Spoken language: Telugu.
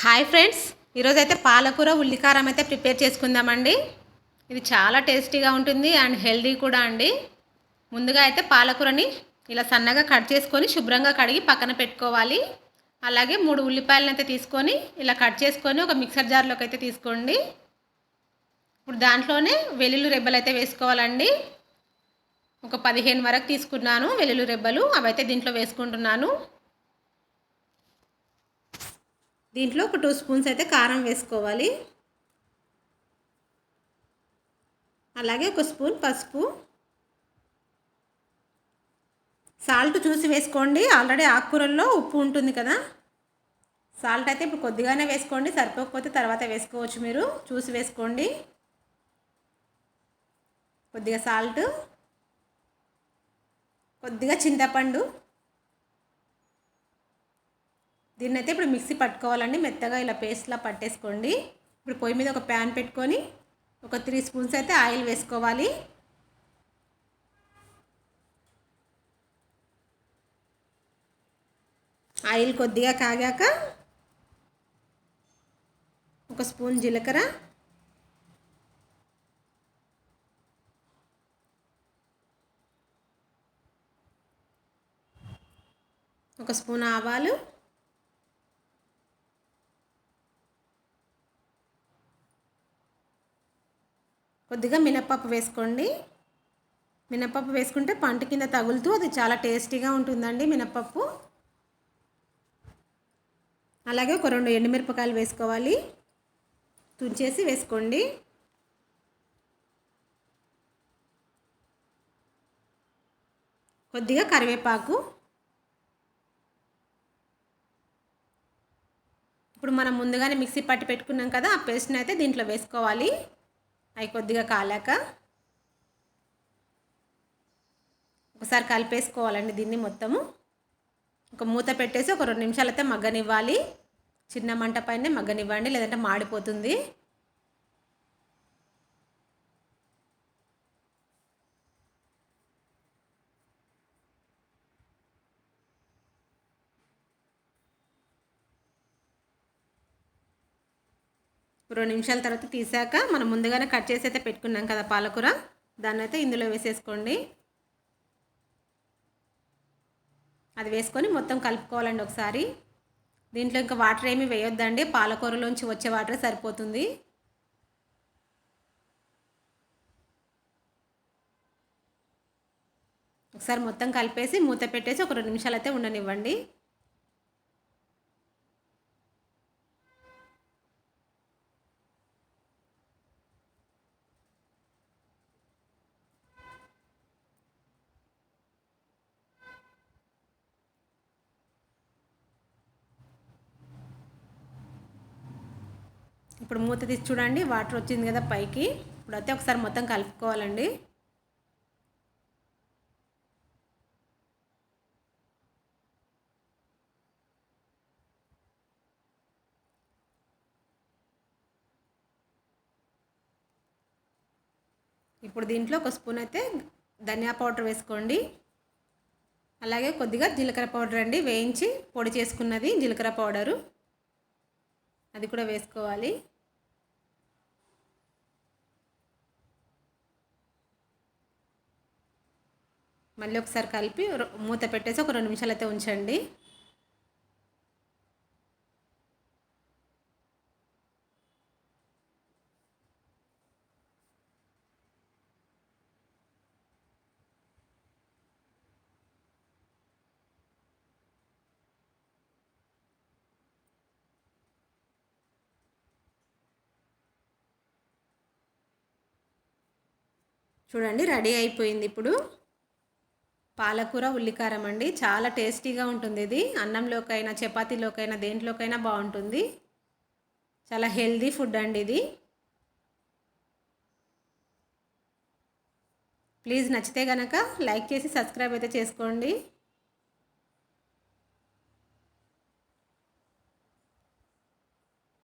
హాయ్ ఫ్రెండ్స్ ఈరోజైతే పాలకూర ఉల్లికారం అయితే ప్రిపేర్ చేసుకుందామండి. ఇది చాలా టేస్టీగా ఉంటుంది అండ్ హెల్దీ కూడా అండి. ముందుగా అయితే పాలకూరని ఇలా సన్నగా కట్ చేసుకొని శుభ్రంగా కడిగి పక్కన పెట్టుకోవాలి. అలాగే మూడు ఉల్లిపాయలను అయితే తీసుకొని ఇలా కట్ చేసుకొని ఒక మిక్సర్ జార్లోకి అయితే తీసుకోండి. ఇప్పుడు దాంట్లోనే వెల్లుల్లి రెబ్బలు అయితే వేసుకోవాలండి. ఒక పదిహేను వరకు తీసుకున్నాను వెల్లుల్లి రెబ్బలు అవైతే దీంట్లో వేసుకుంటున్నాను. దీంట్లో ఒక టూ స్పూన్స్ అయితే కారం వేసుకోవాలి. అలాగే ఒక స్పూన్ పసుపు. సాల్ట్ చూసి వేసుకోండి. ఆల్రెడీ ఆకుకూరల్లో ఉప్పు ఉంటుంది కదా. సాల్ట్ అయితే ఇప్పుడు కొద్దిగానే వేసుకోండి. సరిపోకపోతే తర్వాత వేసుకోవచ్చు మీరు. చూసి వేసుకోండి. కొద్దిగా సాల్ట్. కొద్దిగా చింతపండు. దీన్ని అయితే ఇప్పుడు మిక్సీ పట్టుకోవాలండి. మెత్తగా ఇలా పేస్ట్లా పట్టేసుకోండి. ఇప్పుడు పొయ్యి మీద ఒక ప్యాన్ పెట్టుకొని ఒక త్రీ స్పూన్స్ అయితే ఆయిల్ వేసుకోవాలి. ఆయిల్ కొద్దిగా కాగాక ఒక స్పూన్ జీలకర్ర. ఒక స్పూన్ ఆవాలు. కొద్దిగా మినప్పప్పు వేసుకోండి. మినప్పప్పు వేసుకుంటే పంట కింద తగులుతూ అది చాలా టేస్టీగా ఉంటుందండి మినప్పప్పు. అలాగే ఒక రెండు ఎండుమిరపకాయలు వేసుకోవాలి. తుంచేసి వేసుకోండి. కొద్దిగా కరివేపాకు. ఇప్పుడు మనం ముందుగానే మిక్సీ పట్టి పెట్టుకున్నాం కదా ఆ పేస్ట్ని అయితే దీంట్లో వేసుకోవాలి. అవి కొద్దిగా కాలాక ఒకసారి కలిపేసుకోవాలండి దీన్ని మొత్తము. ఒక మూత పెట్టేసి ఒక రెండు నిమిషాలు అయితే మగ్గనివ్వాలి. చిన్న మంట పైన మగ్గనివ్వండి లేదంటే మాడిపోతుంది. రెండు నిమిషాల తర్వాత తీసాక మనం ముందుగానే కట్ చేసి అయితే పెట్టుకున్నాం కదా పాలకూర. దాన్ని అయితే ఇందులో వేసేసుకోండి. అది వేసుకొని మొత్తం కలుపుకోవాలండి ఒకసారి. దీంట్లో ఇంకా వాటర్ ఏమి వేయొద్దండి. పాలకూరలోంచి వచ్చే వాటర్ సరిపోతుంది. ఒకసారి మొత్తం కలిపేసి మూత పెట్టేసి ఒక రెండు నిమిషాలు అయితే ఉండనివ్వండి. ఇప్పుడు మూత తీసి చూడండి వాటర్ వచ్చింది కదా పైకి. ఇప్పుడైతే ఒకసారి మొత్తం కలుపుకోవాలండి. ఇప్పుడు దీంట్లో ఒక స్పూన్ అయితే ధనియా పౌడర్ వేసుకోండి. అలాగే కొద్దిగా జీలకర్ర పౌడర్ అండి వేయించి పొడి చేసుకున్నది జీలకర్ర పౌడరు. అది కూడా వేసుకోవాలి. మళ్ళీ ఒకసారి కలిపి మూత పెట్టేసి ఒక రెండు నిమిషాలు అయితే ఉంచండి. చూడండి రెడీ అయిపోయింది ఇప్పుడు. పాలకూర ఉల్లికారం అండి. చాలా టేస్టీగా ఉంటుంది ఇది. అన్నంలోకైనా చపాతీలోకైనా దేంట్లోకైనా బాగుంటుంది. చాలా హెల్దీ ఫుడ్ అండి ఇది. ప్లీజ్ నచ్చితే కనుక లైక్ చేసి సబ్స్క్రైబ్ అయితే చేసుకోండి.